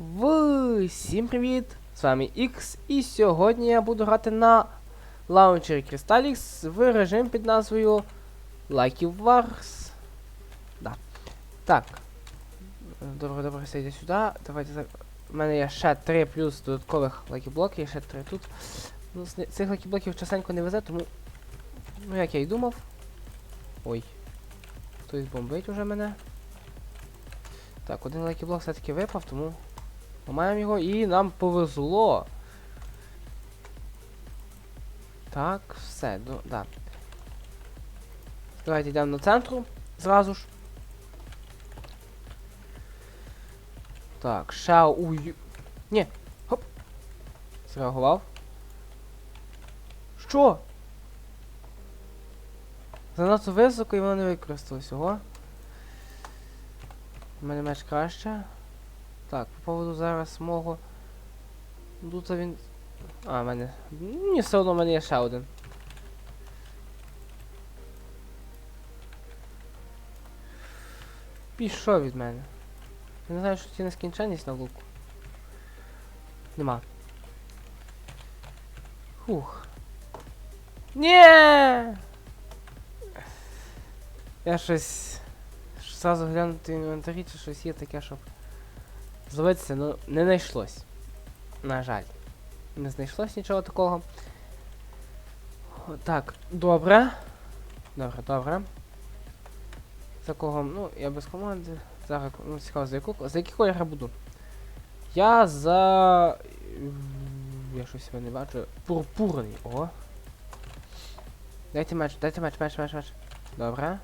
Всім привіт! З вами X, і сьогодні я буду грати на лаунчері Crystalix в режим під назвою Lucky Wars. Да. Так. Добре, добре, все сюди. Давайте так. У мене є ще 3 плюс додаткових лакі-блоків, ще 3 тут. Ну, цих лакі-блоків частенько не везе, тому. Ну як я й думав. Ой. Хтось бомбить уже мене. Так, один лакі-блок все-таки випав, тому Ламаємо його і нам повезло. Так, все, до, да. Давайте йдемо на центру зразу ж. Так, ую. Ні, хоп. Зреагував. Що? Занадто високо і воно не використалось. У мене меч краще. Так, по поводу зараз мого. Тут він. А, в мене. Ні, все одно в мене є ще один. Пішов від мене. Я не знаю, що ці нескінченність на луку. Нема. Фух. Ні! Я щось. Сразу глянути в інвентарі, чи щось є таке, щоб. Зловитися, ну, не знайшлось. На жаль. Не знайшлось нічого такого. Так, добре. Добре, добре. За кого? Ну, я без команди. Зараз, ну, цікаво, за яку. За який колір я буду? Я за. Я щось себе не бачу. Пурпурний. О. Дайте меч, дайте меч, меч, меч, меч. Добре.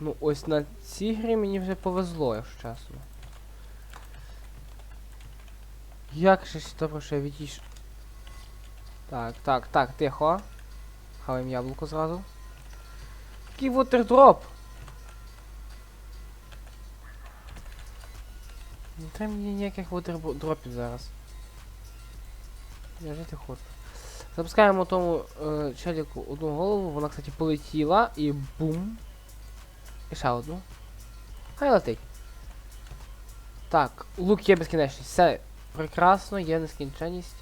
Ну, ось на цій грі мені вже повезло, якщо чесно. Як же ж добре, що я відійш... Так, так, так, тихо. Хаваємо яблуко зразу. Який вотердроп! Не треба мені ніяких вотердропів зараз. Я жити хочу. Запускаємо тому е, челіку одну голову, вона, кстати, полетіла і бум. І ще одну. Хай летить. Так, лук є безкінечність. Все прекрасно, є нескінченність.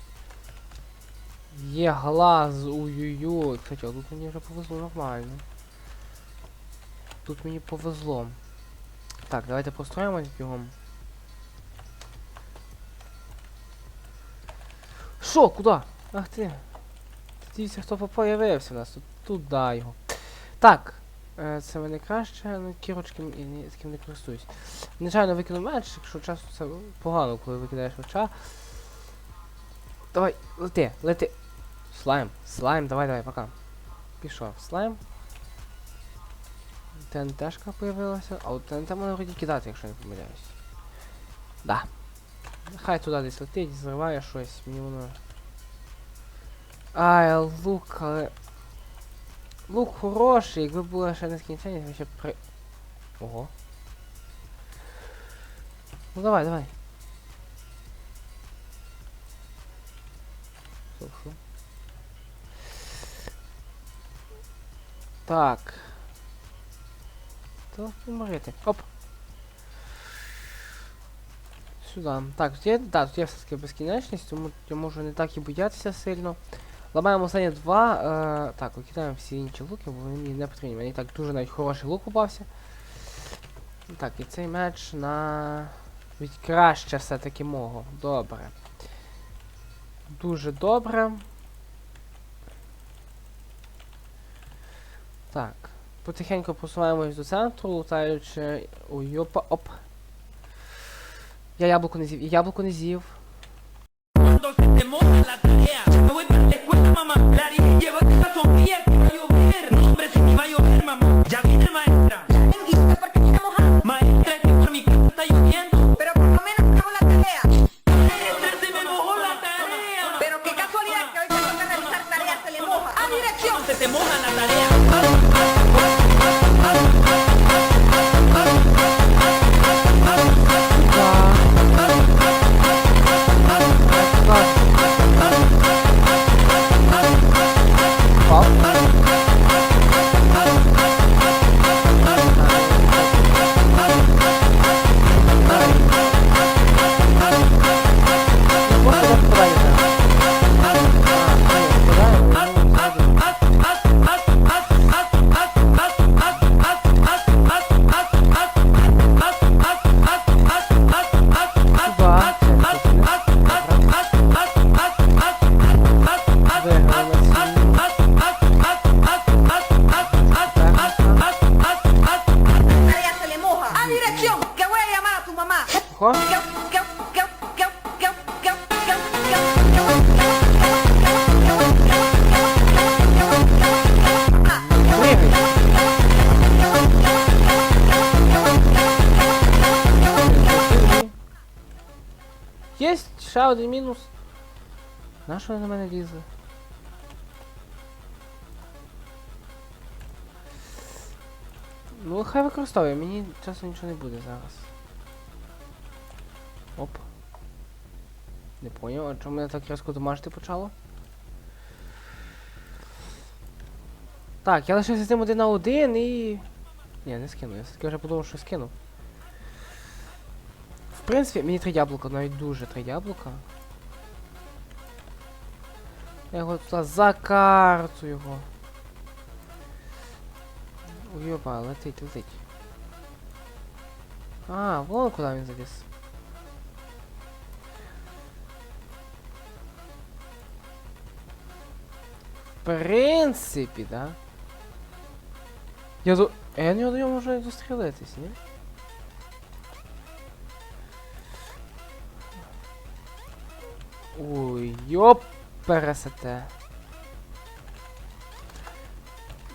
Є глаз, ой-ой-ой. Кстати, а тут мені вже повезло нормально. Тут мені повезло. Так, давайте построїмось бігом. Шо, куди? Ах ти. Дивіться, хто появився у нас. Тут, туди його. Так. Е, Це мене краще, ну кірочки я ким не користуюсь. Звичайно, викину меч, якщо часто це погано, коли викидаєш меча. Давай, лети, лети. Слайм, слайм, давай, давай, пока. Пішов, слайм. ТНТшка появилася, а от ТНТ можна вроді кидати, якщо не помиляюсь. Да. Хай туди десь летить, зриває щось, мені воно. Ай, лук, але. Лук хороший, якби було ще не скінчення, ми ще при... Ого. Ну давай, давай. Що? Так. То помогите. Оп. Сюди. Так, тут є, да, тут є все-таки безкінечність, тому я можу не так і боятися сильно. Ламаємо останні два. Е, так, викидаємо всі інші луки, бо вони не потрібні. Мені так дуже навіть хороший лук попався. Так, і цей меч на... Від краще все-таки мого. Добре. Дуже добре. Так. Потихеньку просуваємось до центру, лутаючи... Ой, опа, оп. Я яблуко не з'їв, я яблуко не з'їв. mamá. La haré, llévate que va a llover. No, hombre, si me va a llover, mamá. Ya viene maestra. La porque está mojada. Maestra, que por mi casa está lloviendo. Один мінус. На що на мене лізе? Ну, хай використовує, мені часу нічого не буде зараз. Оп. Не поняв, а чому мене так різко домашти почало? Так, я лишився з ним один на один і. Ні, не скину, я все-таки вже подумав, що скину. В принципі, мені три яблука, навіть дуже три яблука. Я його туди за карту його. Уйоба, летить, летить. А, вон куди він заліз. В принципі, да. Я до... Я не нього можу дострілитись, ні? Ой, йоп, пересете.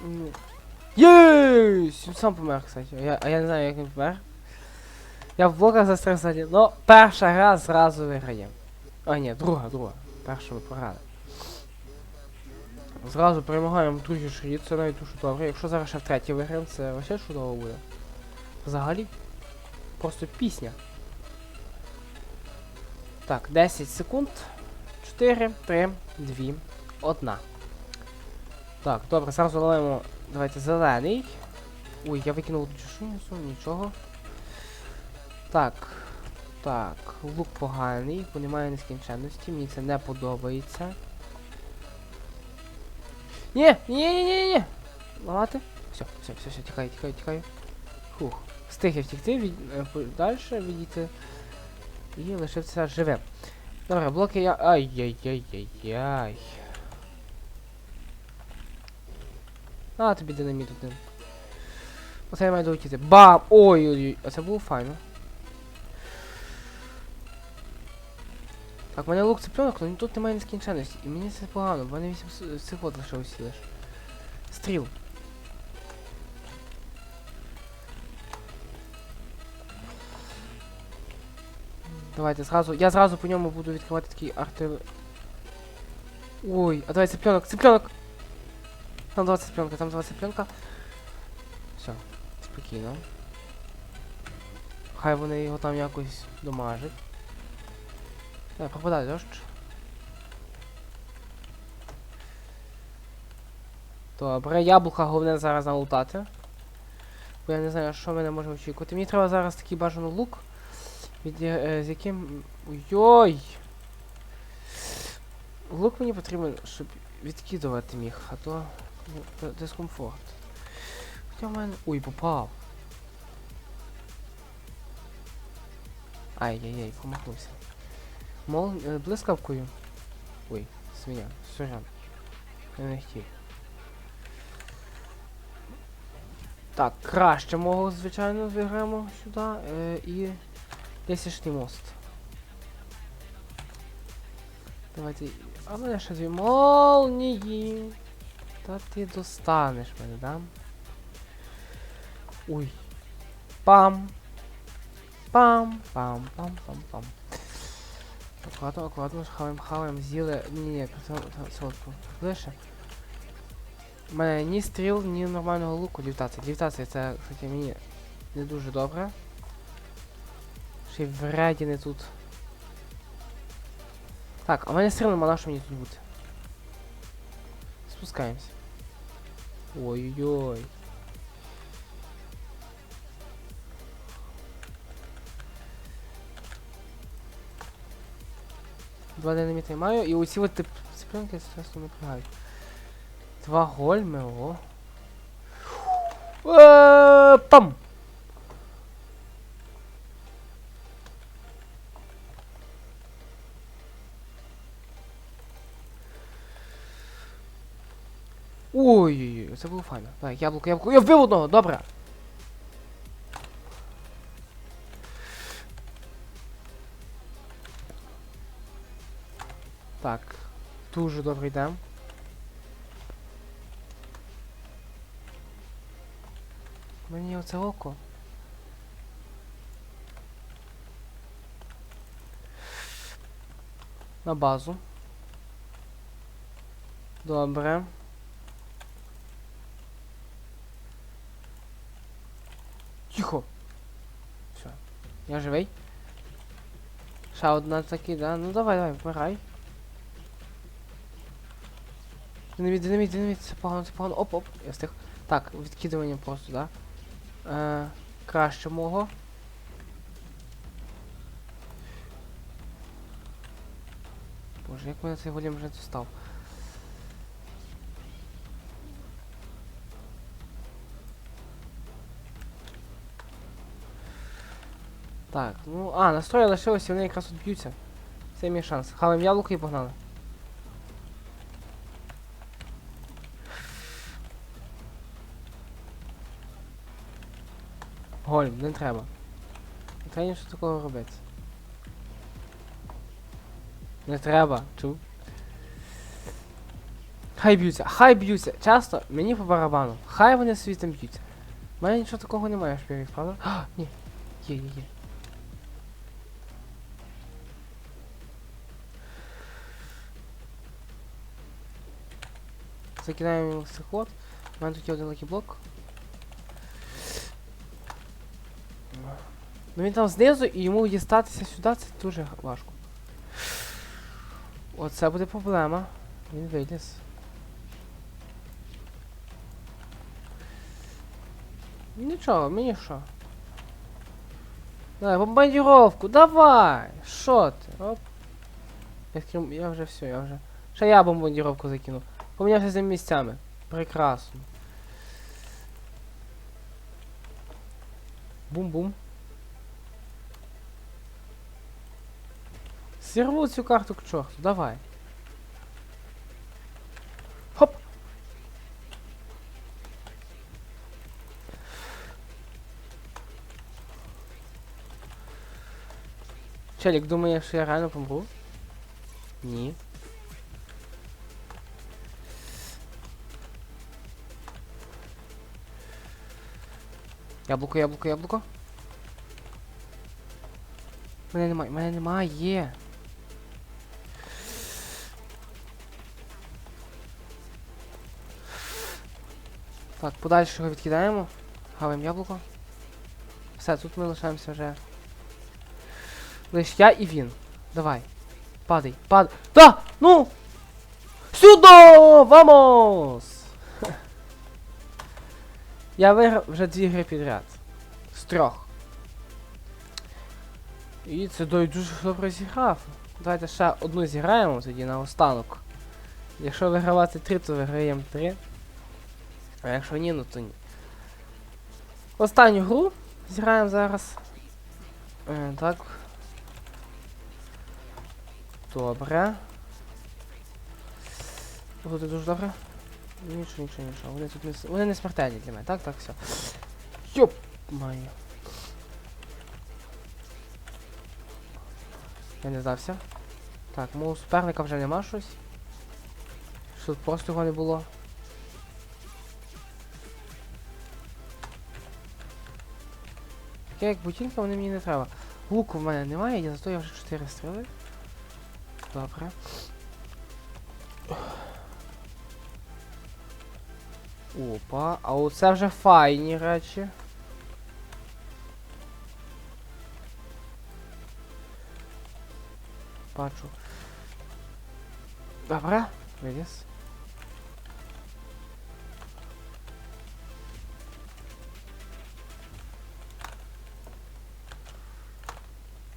М. Єсть! Він сам помер, кстати. Я, а я не знаю, як він помер. Я в блоках застряг взагалі. Ну, перша гра зразу виграє. А, ні, друга, друга. Перша ми програли. Зразу перемагаємо другий шрід, це навіть дуже добре. Якщо зараз ще в третій виграємо, це вообще чудово буде. Взагалі. Просто пісня. Так, 10 секунд. 4, 3, 2, 1. Так, добре, зараз заливаємо. Давайте зелений. Ой, я викинув чешуницю, нічого. Так. Так, лук поганий, бо немає нескінченності, мені це не подобається. Ні, ні, ні, ні, ні. Ламати. Все, все, все, все, тікаю, тікаю, тікаю. Фух. Встиг я втікти, від, е, далі відійти. І лишився живим. Добре, блоки я. Ай-яй-яй-яй-яй. А, тобі динаміт один. Оце я маю долетіти. Бам! Ой-ой-ой, а це було файно. Так, в мене лук цыпленок, але тут немає нескінченності. І мені це погано, в мене 8 секунд лишилося лиш. Стріл. Давайте зразу. Я зразу по ньому буду відкривати такий арти. Ой, а давай цыпленок, цыпленок! Там два цыпленка, там два цыпленка. Все, спокійно. Хай вони його там якось домажать. Давай, пропадай дощ. Добре, яблука головне зараз налутати. Бо я не знаю, що мене може очікувати. Мені треба зараз такий бажаний лук. Від, е, з яким. Ой-ой! Лук мені потрібен, щоб відкидувати міг, а то ну, дискомфорт. Хоча в мене. Ой, попав. Ай-яй-яй, помахнувся. Мол, е, блискавкою. Ой, свиня, сорян. Я не хотів. Так, краще мого, звичайно, зіграємо сюди. Е, і Лісішний мост. Давайте. А мене ще дві молнії. Та ти достанеш мене, да? Ой. Пам. Пам, пам, пам, пам, пам. Аккуратно, аккуратно, хаваємо, хаваємо, з'їли. Ні, ні, солодку. Лише. У мене ні стріл, ні нормального луку, лівтація. Лівтація це, кстати, мені не дуже добре. Ще й тут. Так, а в мене стріл нема, на що тут бути? Спускаємось. Ой-ой-ой. Два динаміти маю, і оці от цыпленки часто напрягають. Два гольми, о. Е, Пам! Ой-ой-ой, це було файно. Так, яблуко, яблуко. Я вбив одного, добре. Так, дуже добре йдемо. Мені оце око. На базу. Добре. Тихо. Все. Я живий. Ще одна таки, да? Ну давай, давай, вмирай. Динаміт, динаміт, динаміт, це погано, це погано. Оп, оп, я встиг. Так, відкидування просто, да? Е, краще мого. Боже, як мене цей голім вже достав. Так, ну, а, настрої лишилося, вони якраз тут б'ються. Це мій шанс. Хаваємо яблуко і погнали. Гольм, не треба. Не треба нічого такого робити. Не треба, чув? Хай б'ються, хай б'ються. Часто мені по барабану. Хай вони собі там б'ються. У мене нічого такого немає в шпірі, правда? А, ні. Є, є, є. Закидаємо сихот. У мене тут є один лакіблок. Ну він там знизу і йому дістатися сюди це дуже важко. Оце буде проблема. Він виліз. Нічого, мені що? Давай, бомбардировку, давай! Що ти? Оп. Я, я вже все, я вже. Ще я бомбардировку закину. Помінявся місцями. Прекрасно. Бум-бум. Сірву цю карту к чорту, давай. Хоп! Челік думає, що я реально помру? Ні. Яблуко, яблуко, яблуко. Мене немає, мене немає. Так, подальше його відкидаємо. Хаваємо яблуко. Все, тут ми лишаємося вже. Лиш я і він. Давай. Падай, падай. Да! Ну! Сюди! Вамос! Я виграв вже дві гри підряд. З трьох. І це дой дуже добре зіграв. Давайте ще одну зіграємо тоді на останок. Якщо вигравати три, то виграємо три. А якщо ні, ну то ні. Останню гру зіграємо зараз. Е, так. Добре. Буде дуже добре. Нічого, нічого, нічого. Вони тут не, вони не смертельні для мене. Так, так, все. Йоп! Маю. Я не здався. Так, мого суперника вже нема щось. Що тут просто його не було. Таке як бутінка, вони мені не треба. Луку в мене немає, я зато я вже 4 стріли. Добре. Опа, а оце вже файні речі. Бачу. Добре, виліз.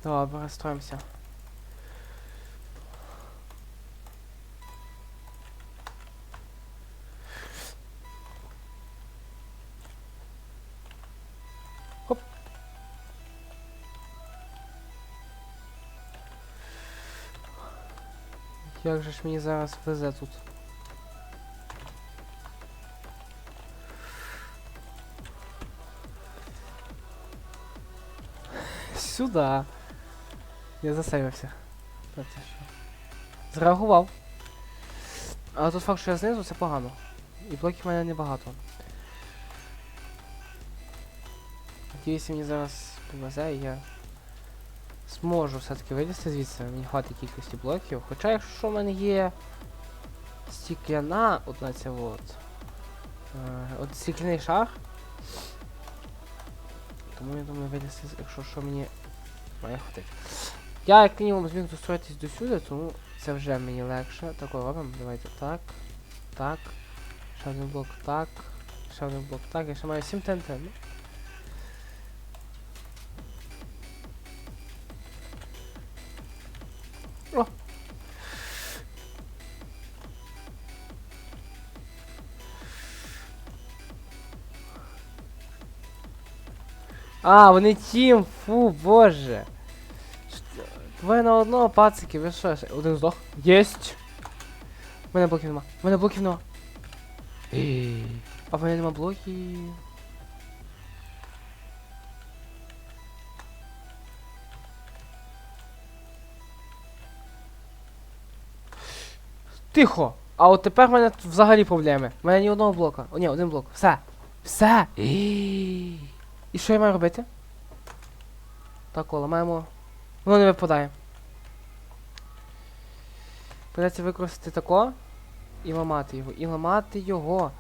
Добре, строїмося. Як же ж мені зараз везе тут? Сюда. Я засейвився. Зреагував. Але тут факт, що я знизу, це погано. І блоків в мене небагато. Надіюся, мені зараз повезе і я зможу все-таки вилізти звідси, мені хватить кількості блоків. Хоча якщо в мене є стікляна, одна ця от. Е, от стікляний шар. Тому я думаю вилізти, якщо що мені має хватить. Я як мінімум зміг достроїтись до сюди, тому це вже мені легше. Так робимо, давайте так. Так. Ще один блок так. Ще один блок так. Я ще маю 7 ТНТ. А, вони тім, фу, боже. Двоє на одного пацики, ви що? Один здох. Єсть. У мене блоків нема. У мене блоків нема. А в мене нема блоків. Тихо! А от тепер в мене взагалі проблеми. У мене ні одного блока. О, ні, один блок. Все. Все. І що я маю робити? Так, о, ламаємо. Воно не випадає. Придеться використати тако і ламати його. І ламати його.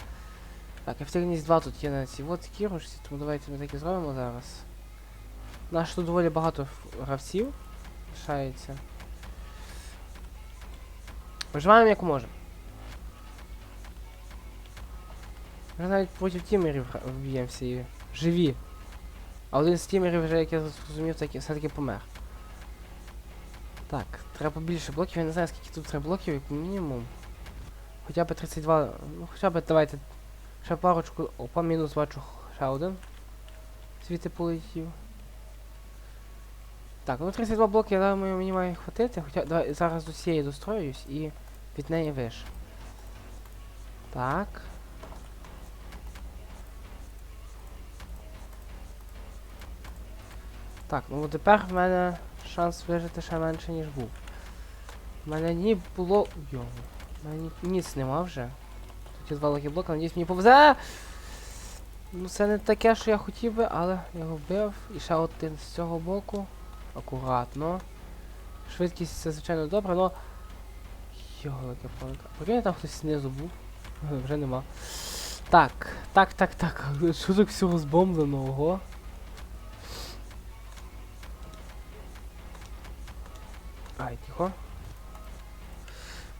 Так, ефективність 2 тут є на цій от кірушці, тому давайте ми так і зробимо зараз. Наш тут доволі багато гравців лишається. Виживаємо як можемо. Ми навіть проти тімерів гра- б'ємося і живі. А один з тімерів вже, як я зрозумів, все-таки помер. Так, треба більше блоків, я не знаю скільки тут треба блоків, як мінімум. Хоча б 32, ну хоча б давайте. Ще парочку, опа, мінус бачу ще один. Звідти полетів. Так, ну 32 блоки, я думаю, мені має хватити. Хоча давай зараз до цієї достроюсь і від неї виш. Так. Так, ну тепер в мене шанс вижити ще менше, ніж був. У мене ні було. Йо. У мене ніц нема вже. Тут є два лакі блока, надіюсь мені повезе. Ну це не таке, що я хотів би, але я його вбив. І ще один з цього боку. Акуратно. Швидкість це звичайно добре, але... Яке полика. Прикинь, там хтось знизу був. Вже нема. Так, так, так, так. Так всього збомблено? Тихо.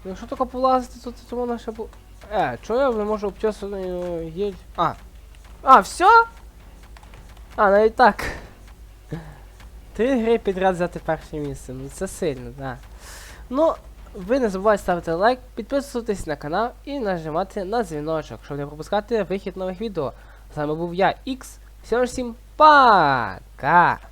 Якщо тільки полазити, то то вона ще бу... Е, чого я не можу обчесаною єль... А. А, все? А, навіть так. Три гри підряд взяти перше місце. Ну це сильно, да. Ну, ви не забувайте ставити лайк, підписуватись на канал і нажимати на дзвіночок, щоб не пропускати вихід нових відео. З вами був я, Ікс. Всім всім пока!